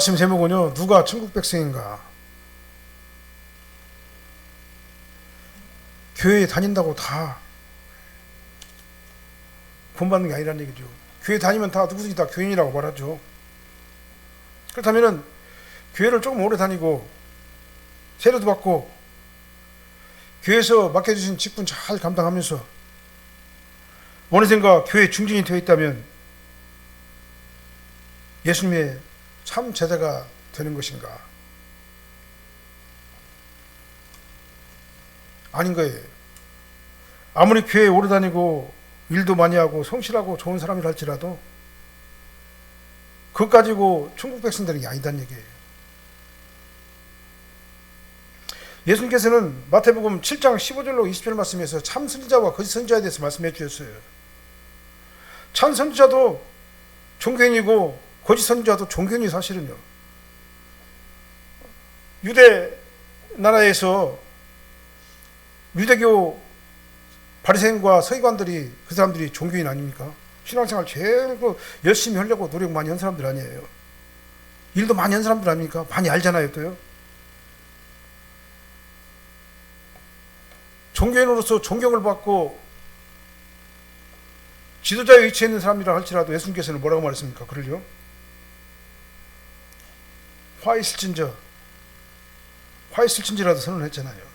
말씀 제목은요. 누가 천국 백성인가? 교회에 다닌다고 다 본받는 게 아니라는 얘기죠. 교회 다니면 다 누구든지 다 교인이라고 말하죠. 그렇다면은 교회를 조금 오래 다니고 세례도 받고 교회에서 맡겨주신 직분 잘 감당하면서 어느샌가 교회 중진이 되어 있다면 예수님의 참 제자가 되는 것인가? 아닌 거예요. 아무리 교회에 오래 다니고 일도 많이 하고 성실하고 좋은 사람이라 할지라도 그것 가지고 천국 백성들이 아니다는 얘기예요. 예수님께서는 마태복음 7장 15절로 20절 말씀에서 참 선지자와 거짓 선지자에 대해서 말씀해 주셨어요. 참 선지자도 종교인이고 거짓 선지자도 종교인이 사실은요. 유대 나라에서 유대교 바리새인과 서기관들이 그 사람들이 종교인 아닙니까? 신앙생활 제일 그 열심히 하려고 노력 많이 한 사람들 아니에요. 일도 많이 한 사람들 아닙니까? 많이 알잖아요, 또요. 종교인으로서 존경을 받고 지도자의 위치에 있는 사람이라 할지라도 예수님께서는 뭐라고 말했습니까? 그를요. 화 있을진저 화 있을진지라도 선언했잖아요.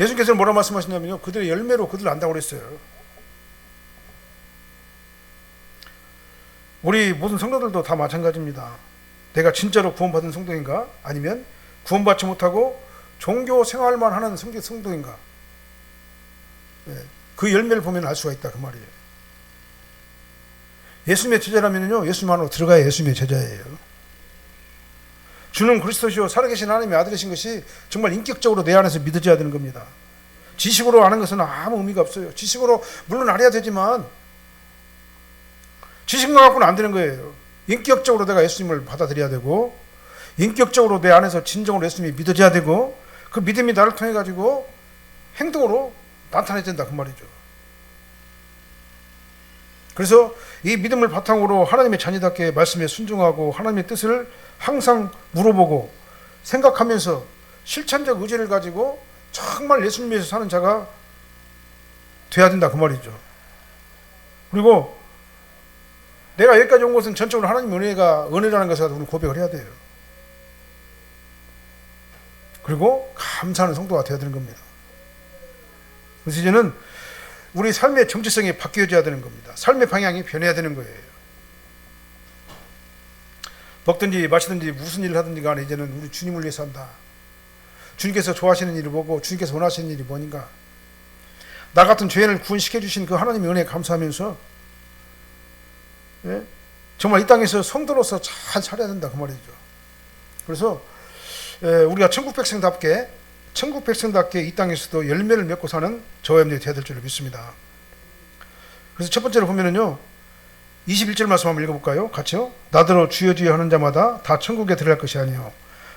예수님께서는 뭐라 말씀하시냐면요. 그들의 열매로 그들을 안다고 그랬어요. 우리 모든 성도들도 다 마찬가지입니다. 내가 진짜로 구원받은 성도인가? 아니면 구원받지 못하고 종교 생활만 하는 성도인가? 예, 그 열매를 보면 알 수가 있다 그 말이에요. 예수님의 제자라면요, 예수님 안으로 들어가야 예수님의 제자예요. 주는 그리스도시요 살아계신 하나님의 아들이신 것이 정말 인격적으로 내 안에서 믿어져야 되는 겁니다. 지식으로 아는 것은 아무 의미가 없어요. 지식으로 물론 알아야 되지만 지식만 갖고는 안 되는 거예요. 인격적으로 내가 예수님을 받아들여야 되고 인격적으로 내 안에서 진정으로 예수님이 믿어져야 되고 그 믿음이 나를 통해 가지고 행동으로 나타내야 된다 그 말이죠. 그래서 이 믿음을 바탕으로 하나님의 자녀답게 말씀에 순종하고 하나님의 뜻을 항상 물어보고 생각하면서 실천적 의지를 가지고 정말 예수님 위해서 사는 자가 돼야 된다 그 말이죠. 그리고 내가 여기까지 온 것은 전적으로 하나님 은혜가 은혜라는 것을 우리 고백을 해야 돼요. 그리고 감사하는 성도가 되어야 되는 겁니다. 그래서 이제는 우리 삶의 정체성이 바뀌어져야 되는 겁니다. 삶의 방향이 변해야 되는 거예요. 먹든지 마시든지 무슨 일을 하든지 간에 이제는 우리 주님을 위해서 한다. 주님께서 좋아하시는 일을 보고 주님께서 원하시는 일이 뭐인가. 나 같은 죄인을 구원시켜 주신 그 하나님의 은혜에 감사하면서 예? 정말 이 땅에서 성도로서 잘 살아야 된다 그 말이죠. 그래서 예, 우리가 천국 백성답게 천국 백성답게 이 땅에서도 열매를 맺고 사는 저와 여러분들이 되어야 될 줄을 믿습니다. 그래서 첫 번째로 보면은요. 21절 말씀 한번 읽어볼까요? 같이요. 나더러 주여 주여 하는 자마다 다 천국에 들어갈 것이 아니요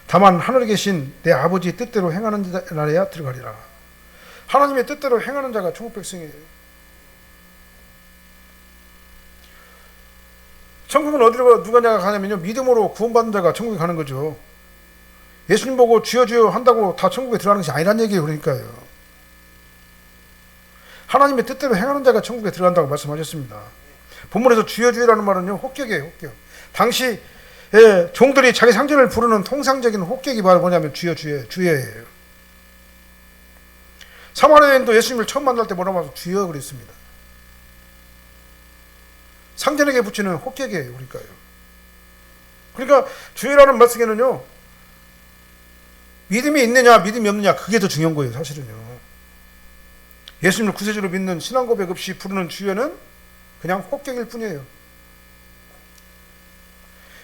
다만 하늘에 계신 내 아버지 뜻대로 행하는 자라야 들어가리라. 하나님의 뜻대로 행하는 자가 천국 백성이에요. 천국은 어디로 누가 자가 가냐면요. 믿음으로 구원받은 자가 천국에 가는 거죠. 예수님 보고 주여 주여 한다고 다 천국에 들어가는 것이 아니란 얘기예요. 그러니까요. 하나님의 뜻대로 행하는 자가 천국에 들어간다고 말씀하셨습니다. 본문에서 주여 주여라는 말은요. 혹격이에요. 혹격. 당시 예, 종들이 자기 상전을 부르는 통상적인 혹격이 바로 뭐냐면 주여 주여 주여예요. 사마리아인도 예수님을 처음 만날 때 뭐라고 하죠? 주여 그랬습니다. 상전에게 붙이는 혹격이에요. 그러니까요. 그러니까 주여라는 말씀에는요. 믿음이 있느냐 믿음이 없느냐 그게 더 중요한 거예요. 사실은요. 예수님을 구세주로 믿는 신앙 고백 없이 부르는 주여는 그냥 혹격일 뿐이에요.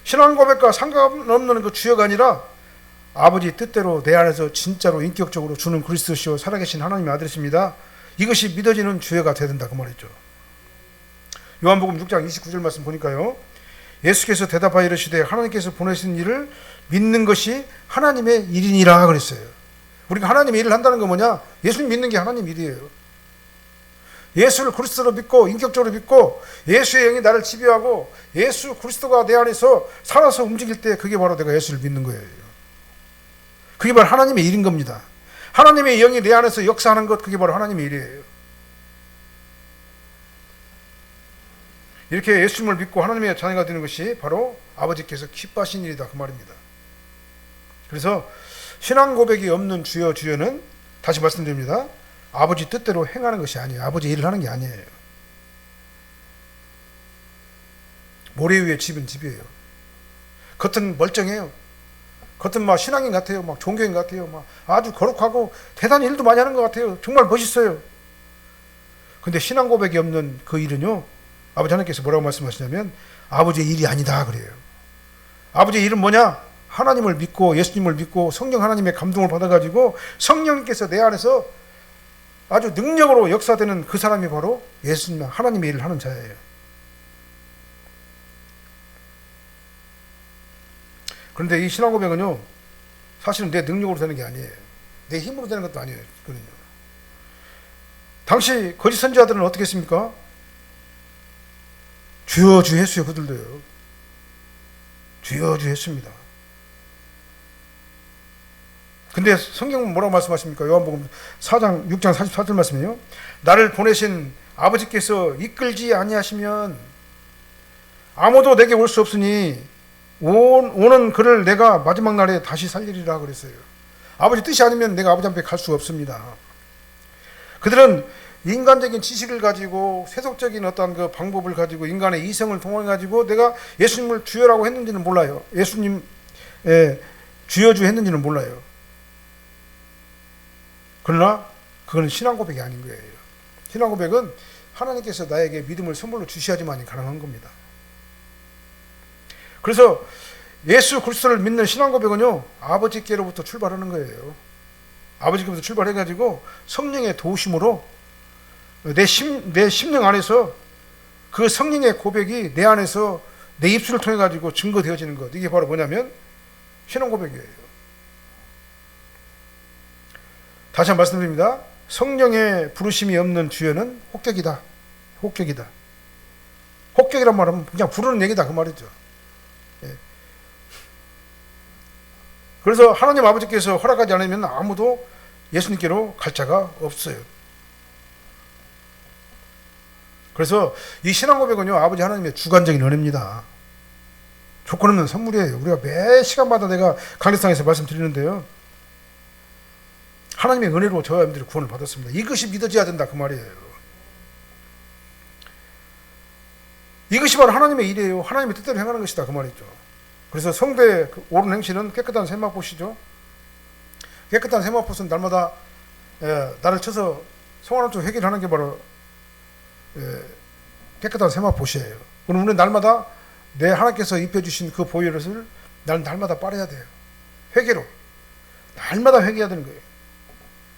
신앙 고백과 상관없는 그 주여가 아니라 아버지 뜻대로 내 안에서 진짜로 인격적으로 주는 그리스도시요 살아계신 하나님의 아들이십니다. 이것이 믿어지는 주여가 되야 된다 그 말이죠. 요한복음 6장 29절 말씀 보니까요. 예수께서 대답하여 이르시되 하나님께서 보내신 일을 믿는 것이 하나님의 일이니라 그랬어요. 우리가 하나님의 일을 한다는 건 뭐냐? 예수님 믿는 게 하나님 일이에요. 예수를 그리스도로 믿고 인격적으로 믿고 예수의 영이 나를 지배하고 예수 그리스도가 내 안에서 살아서 움직일 때 그게 바로 내가 예수를 믿는 거예요. 그게 바로 하나님의 일인 겁니다. 하나님의 영이 내 안에서 역사하는 것 그게 바로 하나님의 일이에요. 이렇게 예수님을 믿고 하나님의 자녀가 되는 것이 바로 아버지께서 기뻐하신 일이다 그 말입니다. 그래서 신앙 고백이 없는 주여 주여는 다시 말씀드립니다. 아버지 뜻대로 행하는 것이 아니에요. 아버지 일을 하는 게 아니에요. 모래 위에 집은 집이에요. 겉은 멀쩡해요. 겉은 막 신앙인 같아요. 막 종교인 같아요. 막 아주 거룩하고 대단히 일도 많이 하는 것 같아요. 정말 멋있어요. 근데 신앙 고백이 없는 그 일은요. 아버지 하나님께서 뭐라고 말씀하시냐면 아버지의 일이 아니다 그래요. 아버지의 일은 뭐냐? 하나님을 믿고 예수님을 믿고 성령 하나님의 감동을 받아가지고 성령님께서 내 안에서 아주 능력으로 역사되는 그 사람이 바로 예수님 하나님의 일을 하는 자예요. 그런데 이 신앙 고백은요 사실은 내 능력으로 되는 게 아니에요. 내 힘으로 되는 것도 아니에요. 그거는요. 당시 거짓 선지자들은 어떻게 했습니까? 주여 주 했어요 그들도요. 주여 주 했습니다. 근데 성경은 뭐라고 말씀하십니까? 요한복음 4장 6장 44절 말씀이요. 나를 보내신 아버지께서 이끌지 아니하시면 아무도 내게 올 수 없으니 온, 오는 그를 내가 마지막 날에 다시 살리리라 그랬어요. 아버지 뜻이 아니면 내가 아버지 앞에 갈 수 없습니다. 그들은 인간적인 지식을 가지고 세속적인 어떤 그 방법을 가지고 인간의 이성을 통해 가지고 내가 예수님을 주여라고 했는지는 몰라요. 예수님 예, 주여주 했는지는 몰라요. 그러나 그거는 신앙 고백이 아닌 거예요. 신앙 고백은 하나님께서 나에게 믿음을 선물로 주셔야지만이 가능한 겁니다. 그래서 예수 그리스도를 믿는 신앙 고백은요 아버지께로부터 출발하는 거예요. 아버지께로부터 출발해가지고 성령의 도우심으로 내 심, 내 심령 안에서 그 성령의 고백이 내 안에서 내 입술을 통해 가지고 증거되어지는 것 이게 바로 뭐냐면 신앙 고백이에요. 다시 한 번 말씀드립니다. 성령의 부르심이 없는 주여는 혹격이다. 혹격이다. 혹격이란 말은 그냥 부르는 얘기다 그 말이죠. 예. 그래서 하나님 아버지께서 허락하지 않으면 아무도 예수님께로 갈 자가 없어요. 그래서 이 신앙 고백은요 아버지 하나님의 주관적인 은혜입니다. 조건 없는 선물이에요. 우리가 매 시간마다 내가 강대상에서 말씀드리는데요. 하나님의 은혜로 저와 여러분들이 구원을 받았습니다. 이것이 믿어져야 된다 그 말이에요. 이것이 바로 하나님의 일이에요. 하나님의 뜻대로 행하는 것이다 그 말이죠. 그래서 성대 옳은 행실은 깨끗한 세마포시죠. 깨끗한 세마포는 날마다 예, 나를 쳐서 성화는 쪽 해결하는 게 바로 예, 깨끗한 세마포시예요. 그럼 우리는 날마다 내 하나님께서 입혀주신 그 보혈을 날 날마다 빨아야 돼요. 회개로 날마다 회개해야 되는 거예요.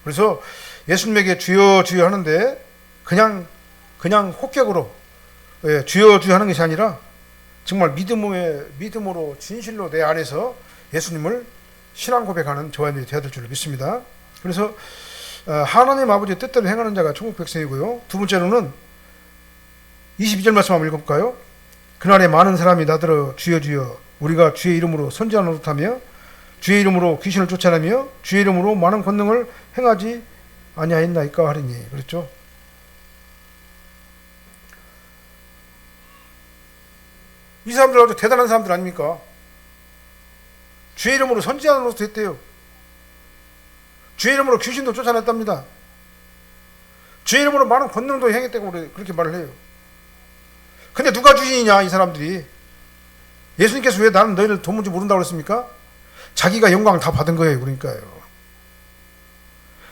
그래서 예수님에게 주여 주여 하는데 그냥 그냥 혹격으로 예, 주여 주여 하는 것이 아니라 정말 믿음의 믿음으로 진실로 내 안에서 예수님을 신앙 고백하는 저와님이 되어야 될줄 믿습니다. 그래서 어, 하나님 아버지의 뜻대로 행하는 자가 천국 백성이고요. 두 번째로는 22절 말씀 한번 읽어볼까요? 그날에 많은 사람이 나더러 주여 주여 우리가 주의 이름으로 선지하는 못하며 주의 이름으로 귀신을 쫓아내며 주의 이름으로 많은 권능을 행하지 아니하였나이까 하리니 그렇죠? 이 사람들 아주 대단한 사람들 아닙니까? 주의 이름으로 선지하는 것도 했대요. 주의 이름으로 귀신도 쫓아냈답니다. 주의 이름으로 많은 권능도 행했다고 그렇게 말을 해요. 근데 누가 주인이냐 이 사람들이? 예수님께서 왜 나는 너희를 도무지 모른다고 그랬습니까? 자기가 영광을 다 받은 거예요 그러니까요.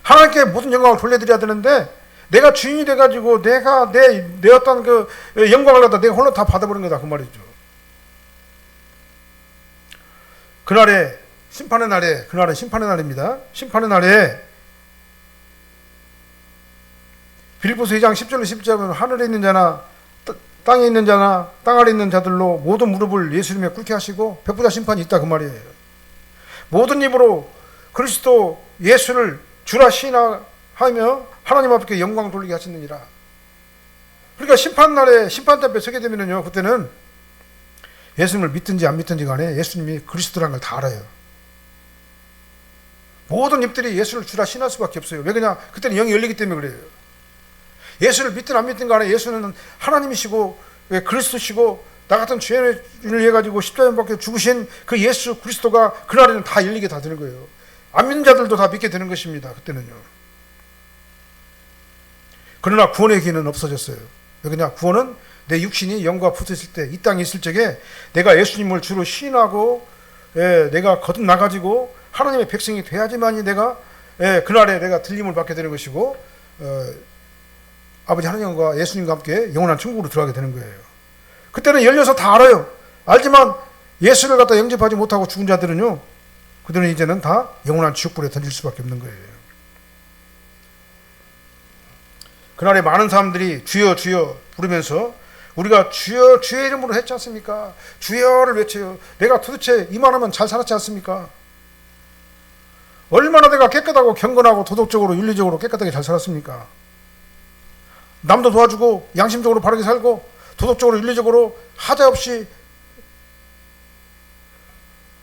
하나님께 모든 영광을 돌려드려야 되는데 내가 주인이 돼가지고 내가 내, 내 어떤 그 영광을 갖다 내가 홀로 다 받아버린 거다 그 말이죠. 그날에 심판의 날에 그날은 심판의 날입니다. 심판의 날에 빌보스 2장 10절로 11절은 하늘에 있는 자나 땅에 있는 자나 땅 아래 있는 자들로 모든 무릎을 예수님에 꿇게 하시고 백부자 심판이 있다 그 말이에요. 모든 입으로 그리스도 예수를 주라 시인하며 하나님 앞에 영광 돌리게 하시느니라. 그러니까 심판 날에 심판대 앞에 서게 되면은요, 그때는 예수님을 믿든지 안 믿든지 간에 예수님이 그리스도라는 걸 다 알아요. 모든 입들이 예수를 주라 신할 수밖에 없어요. 왜 그냥 그때는 영이 열리기 때문에 그래요. 예수를 믿든 안 믿든 간에 예수는 하나님이시고 왜 그리스도시고 나 같은 죄인을 위해 가지고 십자가에 밖에 죽으신 그 예수 그리스도가 그날에는 다 열리게 다 되는 거예요. 안 믿는 자들도 다 믿게 되는 것입니다. 그때는요. 그러나 구원의 기회는 없어졌어요. 왜 그냐? 구원은 내 육신이 영과 붙어 있을 때, 이 땅에 있을 적에 내가 예수님을 주로 시인하고, 예, 내가 거듭 나가지고 하나님의 백성이 돼야지만이 내가 예, 그날에 내가 들림을 받게 되는 것이고, 어, 아버지 하나님과 예수님과 함께 영원한 천국으로 들어가게 되는 거예요. 그때는 열려서 다 알아요. 알지만 예수를 갖다 영접하지 못하고 죽은 자들은요, 그들은 이제는 다 영원한 지옥불에 던질 수밖에 없는 거예요. 그날에 많은 사람들이 주여 주여 부르면서 우리가 주여 주의 이름으로 했지 않습니까? 주여를 외쳐요. 내가 도대체 이만하면 잘 살았지 않습니까? 얼마나 내가 깨끗하고 경건하고 도덕적으로 윤리적으로 깨끗하게 잘 살았습니까? 남도 도와주고 양심적으로 바르게 살고 도덕적으로 윤리적으로 하자 없이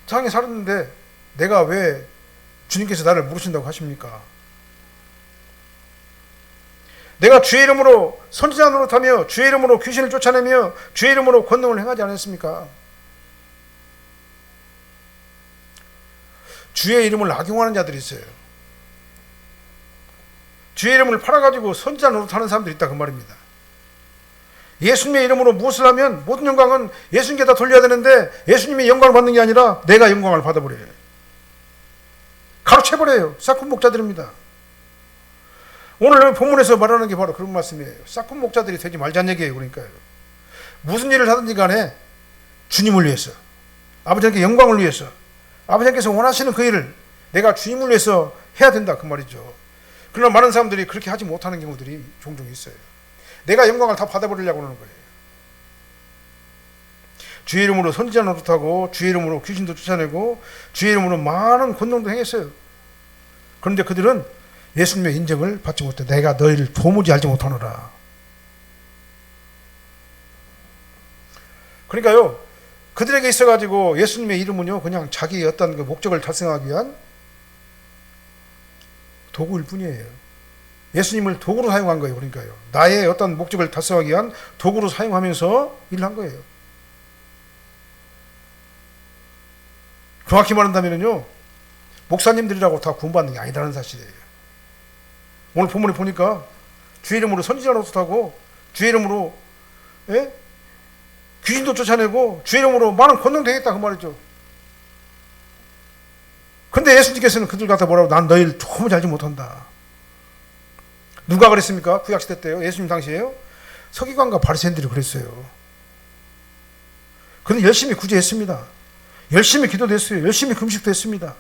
장에 살았는데 내가 왜 주님께서 나를 물으신다고 하십니까? 내가 주의 이름으로 선지자 노릇하며 주의 이름으로 귀신을 쫓아내며 주의 이름으로 권능을 행하지 않았습니까? 주의 이름을 악용하는 자들이 있어요. 주의 이름을 팔아가지고 선지자 노릇하는 사람들이 있다 그 말입니다. 예수님의 이름으로 무엇을 하면 모든 영광은 예수님께 다 돌려야 되는데 예수님이 영광을 받는 게 아니라 내가 영광을 받아버려요. 가로채버려요. 싹군 목자들입니다. 오늘 본문에서 말하는 게 바로 그런 말씀이에요. 싹군 목자들이 되지 말자는 얘기예요. 그러니까요. 무슨 일을 하든지 간에 주님을 위해서 아버지께 영광을 위해서 아버지께서 원하시는 그 일을 내가 주님을 위해서 해야 된다 그 말이죠. 그러나 많은 사람들이 그렇게 하지 못하는 경우들이 종종 있어요. 내가 영광을 다 받아버리려고 하는 거예요. 주의 이름으로 선지자 노릇하고 주의 이름으로 귀신도 쫓아내고 주의 이름으로 많은 권능도 행했어요. 그런데 그들은 예수님의 인정을 받지 못해 내가 너희를 도무지 알지 못하노라. 그러니까요. 그들에게 있어가지고 예수님의 이름은요 그냥 자기의 어떤 그 목적을 달성하기 위한 도구일 뿐이에요. 예수님을 도구로 사용한 거예요. 그러니까요. 나의 어떤 목적을 달성하기 위한 도구로 사용하면서 일을 한 거예요. 정확히 말한다면요. 목사님들이라고 다 구원받는 게 아니라는 사실이에요. 오늘 본문에 보니까 주의 이름으로 선지자 노릇하고 주의 이름으로 예? 귀신도 쫓아내고 주의 이름으로 많은 권능 되겠다 그 말이죠. 근데 예수님께서는 그들 갖다 뭐라고 난 너희를 도무지 알지 못한다. 누가 그랬습니까? 구약시대 때요. 예수님 당시에요. 서기관과 바리새인들이 그랬어요. 그는 열심히 구제했습니다. 열심히 기도도 했어요. 열심히 금식도 했습니다.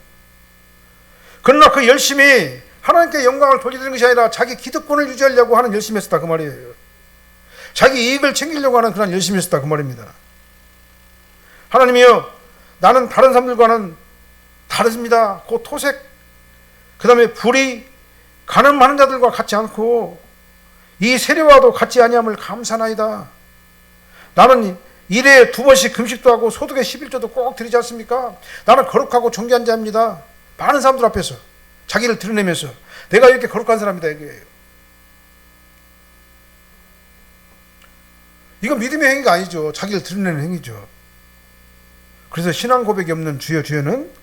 그러나 그 열심히 하나님께 영광을 돌리는 것이 아니라 자기 기득권을 유지하려고 하는 열심히 했었다 그 말이에요. 자기 이익을 챙기려고 하는 그런 열심히 했었다 그 말입니다. 하나님이여 나는 다른 사람들과는 다릅니다. 그 토색 그 다음에 불이 가늠 많은 자들과 같지 않고 이 세례와도 같지 아니함을 감사나이다. 나는 일에 두 번씩 금식도 하고 소득의 11조도 꼭 드리지 않습니까? 나는 거룩하고 정기한 자입니다. 많은 사람들 앞에서 자기를 드러내면서 내가 이렇게 거룩한 사람이다 이거예요. 이건 믿음의 행위가 아니죠. 자기를 드러내는 행위죠. 그래서 신앙 고백이 없는 주여 주여는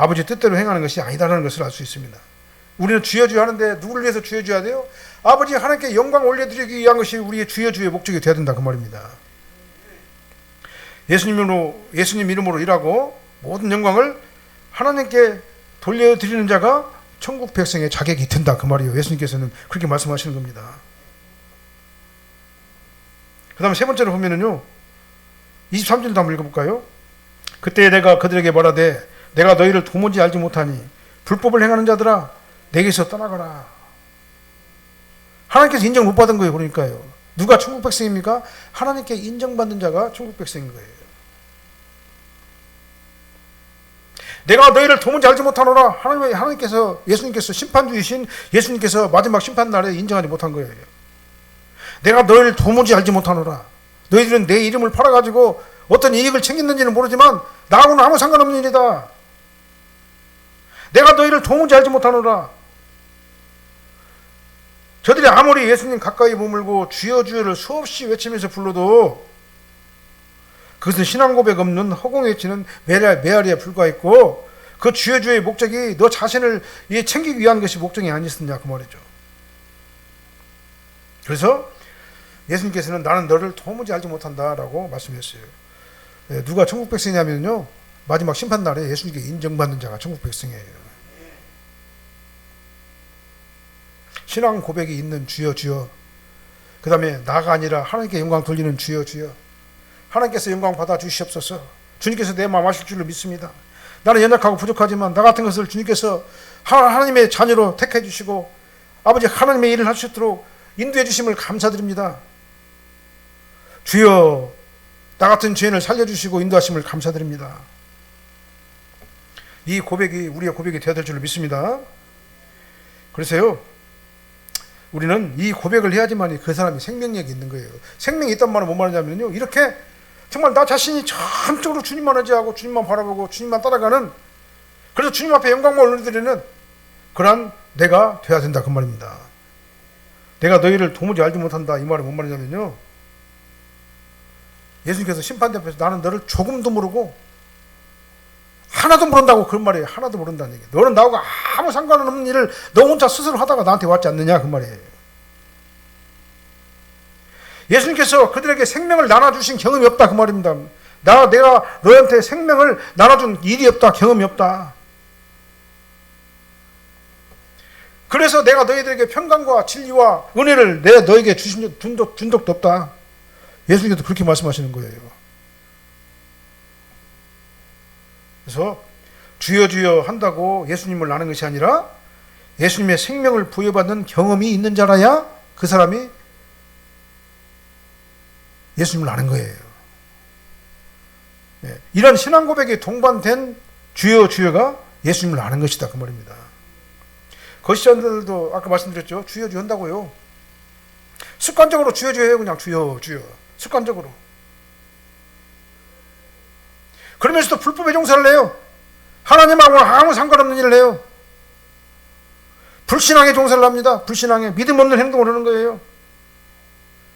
아버지 뜻대로 행하는 것이 아니다라는 것을 알 수 있습니다. 우리는 주여 주여 하는데 누구를 위해서 주여 주여야 돼요? 아버지 하나님께 영광 올려드리기 위한 것이 우리의 주여 주의 목적이 되어야 된다 그 말입니다. 예수님으로 예수님 이름으로 일하고 모든 영광을 하나님께 돌려드리는 자가 천국 백성의 자격이 든다 그 말이에요. 예수님께서는 그렇게 말씀하시는 겁니다. 그 다음에 세 번째로 보면은요. 23절도 한번 읽어볼까요? 그때 내가 그들에게 말하되 내가 너희를 도무지 알지 못하니 불법을 행하는 자들아 내게서 떠나가라. 하나님께서 인정 못 받은 거예요. 그러니까요. 누가 천국 백성입니까? 하나님께 인정받는 자가 천국 백성인 거예요. 내가 너희를 도무지 알지 못하노라. 하나님, 하나님께서, 예수님께서 심판주이신 예수님께서 마지막 심판 날에 인정하지 못한 거예요. 내가 너희를 도무지 알지 못하노라. 너희들은 내 이름을 팔아가지고 어떤 이익을 챙겼는지는 모르지만 나하고는 아무 상관없는 일이다. 내가 너희를 도무지 알지 못하노라. 저들이 아무리 예수님 가까이 머물고 주여 주여를 수없이 외치면서 불러도 그것은 신앙 고백 없는 허공에 치는 메아리, 메아리에 불과했고 그 주여 주여의 목적이 너 자신을 이 챙기기 위한 것이 목적이 아니었느냐 그 말이죠. 그래서 예수님께서는 나는 너를 도무지 알지 못한다라고 말씀했어요. 예, 누가 천국 백성이냐면요 마지막 심판 날에 예수님께 인정받는 자가 천국 백성이에요. 신앙 고백이 있는 주여 주여. 그 다음에 나가 아니라 하나님께 영광 돌리는 주여 주여. 하나님께서 영광 받아 주시옵소서. 주님께서 내 마음 아실 줄로 믿습니다. 나는 연약하고 부족하지만 나 같은 것을 주님께서 하나님의 자녀로 택해 주시고 아버지 하나님의 일을 있도록 인도해 주심을 감사드립니다. 주여 나 같은 죄인을 살려주시고 인도하심을 감사드립니다 이 고백이 우리의 고백이 되어야 될 줄로 믿습니다 그래서요 우리는 이 고백을 해야지만 그 사람이 생명력이 있는 거예요. 생명이 있단 말은 뭔 말이냐면요. 이렇게 정말 나 자신이 전적으로 주님만 의지하고 주님만 바라보고 주님만 따라가는 그래서 주님 앞에 영광만 올려드리는 그런 내가 돼야 된다 그 말입니다. 내가 너희를 도무지 알지 못한다 이 말은 뭔 말이냐면요. 예수님께서 심판대 앞에서 나는 너를 조금도 모르고 하나도 모른다고 그런 말이에요. 하나도 모른다는 얘기. 너는 나하고 아무 상관없는 일을 너 혼자 스스로 하다가 나한테 왔지 않느냐 그 말이에요. 예수님께서 그들에게 생명을 나눠주신 경험이 없다 그 말입니다. 나 내가 너한테 생명을 나눠준 일이 없다 경험이 없다. 그래서 내가 너희들에게 평강과 진리와 은혜를 내 너에게 주신 준, 적, 준 적도 없다. 예수님께서 그렇게 말씀하시는 거예요. 그래서 주여 주여 한다고 예수님을 아는 것이 아니라 예수님의 생명을 부여받는 경험이 있는 자라야 그 사람이 예수님을 아는 거예요. 네. 이런 신앙 고백에 동반된 주여 주여가 예수님을 아는 것이다 그 말입니다. 거시장들도 아까 말씀드렸죠. 주여 주여 한다고요. 습관적으로 주여 주여 해요. 그냥 주여 주여. 습관적으로. 그러면서도 불법의 종사를 해요. 하나님하고 아무 상관없는 일을 해요. 불신앙의 종사를 합니다. 불신앙의 믿음 없는 행동을 하는 거예요.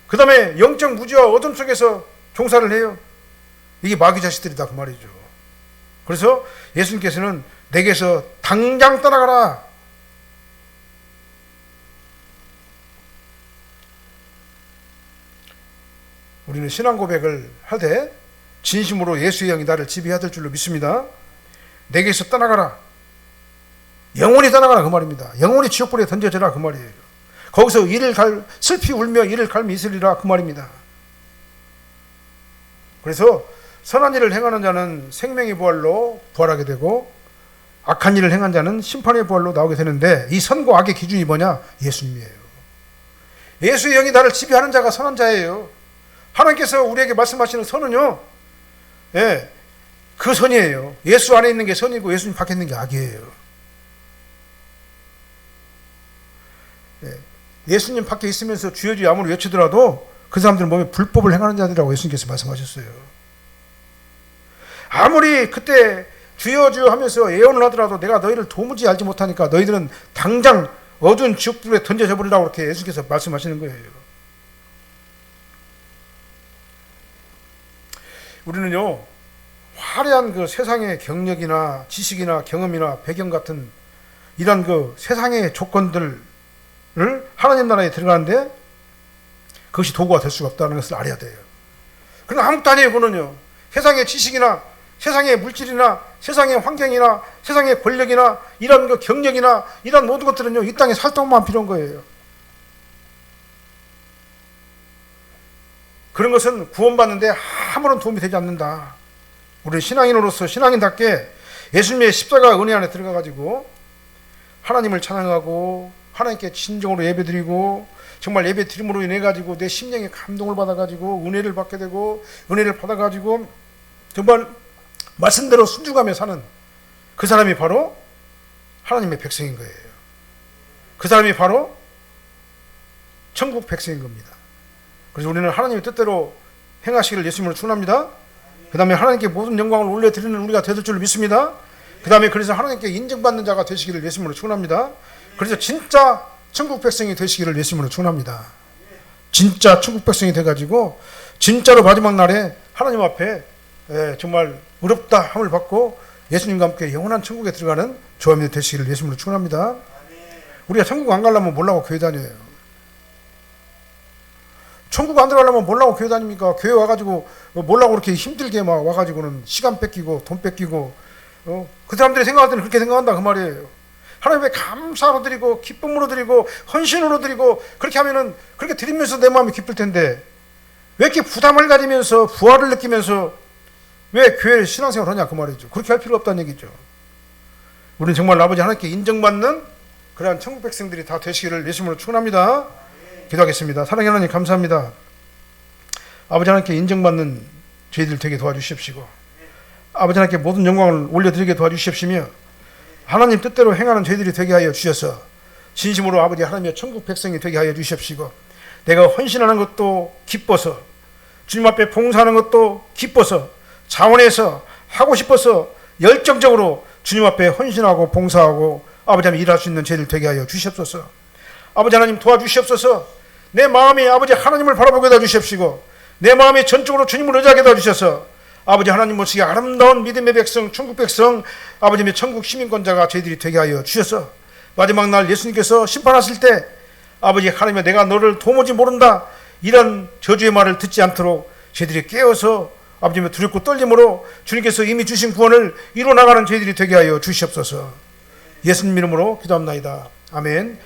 그 다음에 영적 무지와 어둠 속에서 종사를 해요. 이게 마귀 자식들이다 그 말이죠. 그래서 예수님께서는 내게서 당장 떠나가라. 우리는 신앙 고백을 할 때 진심으로 예수의 영이 나를 지배해야 될 줄로 믿습니다. 내게서 떠나가라. 영원히 떠나가라 그 말입니다. 영원히 지옥불에 던져져라 그 말이에요. 거기서 이를 갈 슬피 울며 이를 갈미 있으리라 그 말입니다. 그래서 선한 일을 행하는 자는 생명의 부활로 부활하게 되고 악한 일을 행한 자는 심판의 부활로 나오게 되는데 이 선과 악의 기준이 뭐냐? 예수님이에요. 예수의 영이 나를 지배하는 자가 선한 자예요. 하나님께서 우리에게 말씀하시는 선은요. 예, 그 선이에요. 예수 안에 있는 게 선이고 예수님 밖에 있는 게 악이에요. 예, 예수님 밖에 있으면서 주여 주여 아무리 외치더라도 그 사람들은 몸에 불법을 행하는 자들이라고 예수님께서 말씀하셨어요. 아무리 그때 주여 주여 하면서 예언을 하더라도 내가 너희를 도무지 알지 못하니까 너희들은 당장 어두운 지옥불에 던져져 버리라고 이렇게 예수께서 말씀하시는 거예요. 우리는요, 화려한 그 세상의 경력이나 지식이나 경험이나 배경 같은 이런 그 세상의 조건들을 하나님 나라에 들어가는데 그것이 도구가 될 수가 없다는 것을 알아야 돼요. 그러나 아무것도 아니에요, 그는요. 세상의 지식이나 세상의 물질이나 세상의 환경이나 세상의 권력이나 이런 그 경력이나 이런 모든 것들은요, 이 땅에 살 동안 필요한 거예요. 그런 것은 구원받는데 아무런 도움이 되지 않는다. 우리 신앙인으로서 신앙인답게 예수님의 십자가 은혜 안에 들어가 가지고 하나님을 찬양하고 하나님께 진정으로 예배드리고 정말 예배 드림으로 인해 가지고 내 심령에 감동을 받아 가지고 은혜를 받게 되고 은혜를 받아 가지고 정말 말씀대로 순종하며 사는 그 사람이 바로 하나님의 백성인 거예요. 그 사람이 바로 천국 백성인 겁니다. 그래서 우리는 하나님의 뜻대로 행하시기를 예수님으로 축원합니다. 그 다음에 하나님께 모든 영광을 올려드리는 우리가 되될 줄 믿습니다. 그 다음에 그래서 하나님께 인정받는 자가 되시기를 예수님으로 축원합니다. 그래서 진짜 천국 백성이 되시기를 예수님으로 축원합니다. 진짜 천국 백성이 돼가지고 진짜로 마지막 날에 하나님 앞에 예, 정말 의롭다 함을 받고 예수님과 함께 영원한 천국에 들어가는 조합이 되시기를 예수님으로 축원합니다. 우리가 천국 안 가려면 뭐라고 교회 다녀요? 천국 안 들어가려면 뭐라고 교회 다닙니까? 교회 와가지고 뭐라고 그렇게 힘들게 막 와가지고는 시간 뺏기고 돈 뺏기고 어? 그 사람들이 생각할 때는 그렇게 생각한다 그 말이에요. 하나님의 감사로 드리고 기쁨으로 드리고 헌신으로 드리고 그렇게 하면은 그렇게 드리면서 내 마음이 기쁠 텐데 왜 이렇게 부담을 가지면서 부활을 느끼면서 왜 교회 신앙생활 하냐 그 말이죠. 그렇게 할 필요 없다는 얘기죠. 우리는 정말 아버지 하나님께 인정받는 그러한 천국 백성들이 다 되시기를 예수님으로 축원합니다. 기도하겠습니다. 사랑의 하나님 감사합니다. 아버지 하나님께 인정받는 저희들 되게 도와주십시고 아버지 하나님께 모든 영광을 올려드리게 도와주십시며 하나님 뜻대로 행하는 저희들이 되게 하여 주셔서 진심으로 아버지 하나님의 천국 백성이 되게 하여 주십시고 내가 헌신하는 것도 기뻐서 주님 앞에 봉사하는 것도 기뻐서 자원해서 하고 싶어서 열정적으로 주님 앞에 헌신하고 봉사하고 아버지 하나님 일할 수 있는 저희들 되게 하여 주시옵소서 아버지 하나님 도와주시옵소서 내 마음이 아버지 하나님을 바라보게 해주십시고 내 마음이 전적으로 주님을 의지하게 해주셔서 아버지 하나님 모시기 아름다운 믿음의 백성 천국 백성 아버지의 천국 시민권자가 저희들이 되게 하여 주셔서 마지막 날 예수님께서 심판하실 때 아버지 하나님의 내가 너를 도무지 모른다 이런 저주의 말을 듣지 않도록 저희들이 깨어서 아버지의 두렵고 떨림으로 주님께서 이미 주신 구원을 이루어 나가는 저희들이 되게 하여 주시옵소서. 예수님 이름으로 기도합나이다. 아멘